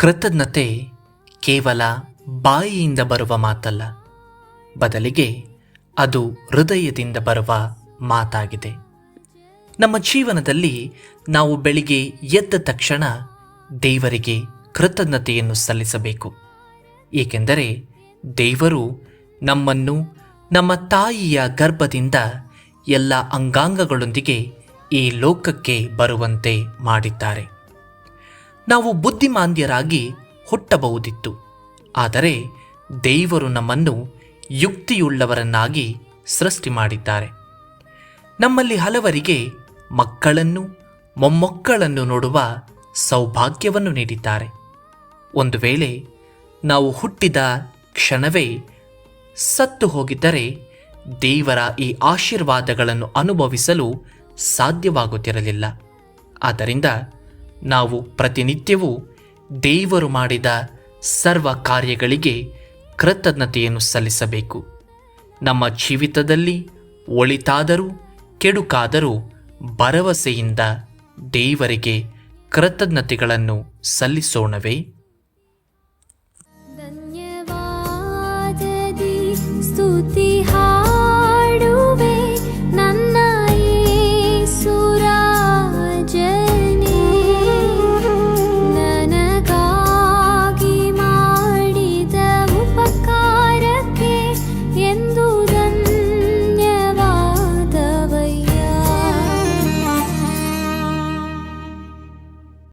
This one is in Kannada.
ಕೃತಜ್ಞತೆ ಕೇವಲ ಬಾಯಿಯಿಂದ ಬರುವ ಮಾತಲ್ಲ, ಬದಲಿಗೆ ಅದು ಹೃದಯದಿಂದ ಬರುವ ಮಾತಾಗಿದೆ. ನಮ್ಮ ಜೀವನದಲ್ಲಿ ನಾವು ಬೆಳಿಗ್ಗೆ ಎದ್ದ ತಕ್ಷಣ ದೇವರಿಗೆ ಕೃತಜ್ಞತೆಯನ್ನು ಸಲ್ಲಿಸಬೇಕು. ಏಕೆಂದರೆ ದೇವರು ನಮ್ಮನ್ನು, ನಮ್ಮ ತಾಯಿಯ ಗರ್ಭದಿಂದ ಎಲ್ಲ ಅಂಗಾಂಗಗಳೊಂದಿಗೆ ಈ ಲೋಕಕ್ಕೆ ಬರುವಂತೆ ಮಾಡಿದ್ದಾರೆ. ನಾವು ಬುದ್ಧಿಮಾಂದ್ಯರಾಗಿ ಹುಟ್ಟಬಹುದಿತ್ತು. ಆದರೆ ದೇವರು ನಮ್ಮನ್ನು ಯುಕ್ತಿಯುಳ್ಳವರನ್ನಾಗಿ ಸೃಷ್ಟಿ ಮಾಡಿದ್ದಾರೆ. ನಮ್ಮಲ್ಲಿ ಹಲವರಿಗೆ ಮಕ್ಕಳನ್ನು, ಮೊಮ್ಮಕ್ಕಳನ್ನು ನೋಡುವ ಸೌಭಾಗ್ಯವನ್ನು ನೀಡಿದ್ದಾರೆ. ಒಂದು ವೇಳೆ ನಾವು ಹುಟ್ಟಿದ ಕ್ಷಣವೇ ಸತ್ತು ಹೋಗಿದ್ದರೆ ದೇವರ ಈ ಆಶೀರ್ವಾದಗಳನ್ನು ಅನುಭವಿಸಲು ಸಾಧ್ಯವಾಗುತ್ತಿರಲಿಲ್ಲ. ಆದ್ದರಿಂದ ನಾವು ಪ್ರತಿನಿತ್ಯವೂ ದೇವರು ಮಾಡಿದ ಸರ್ವ ಕಾರ್ಯಗಳಿಗೆ ಕೃತಜ್ಞತೆಯನ್ನು ಸಲ್ಲಿಸಬೇಕು. ನಮ್ಮ ಜೀವಿತದಲ್ಲಿ ಒಳಿತಾದರೂ, ಕೆಡುಕಾದರೂ ಭರವಸೆಯಿಂದ ದೇವರಿಗೆ ಕೃತಜ್ಞತೆಗಳನ್ನು ಸಲ್ಲಿಸೋಣವೇ? ಧನ್ಯವಾದ 天都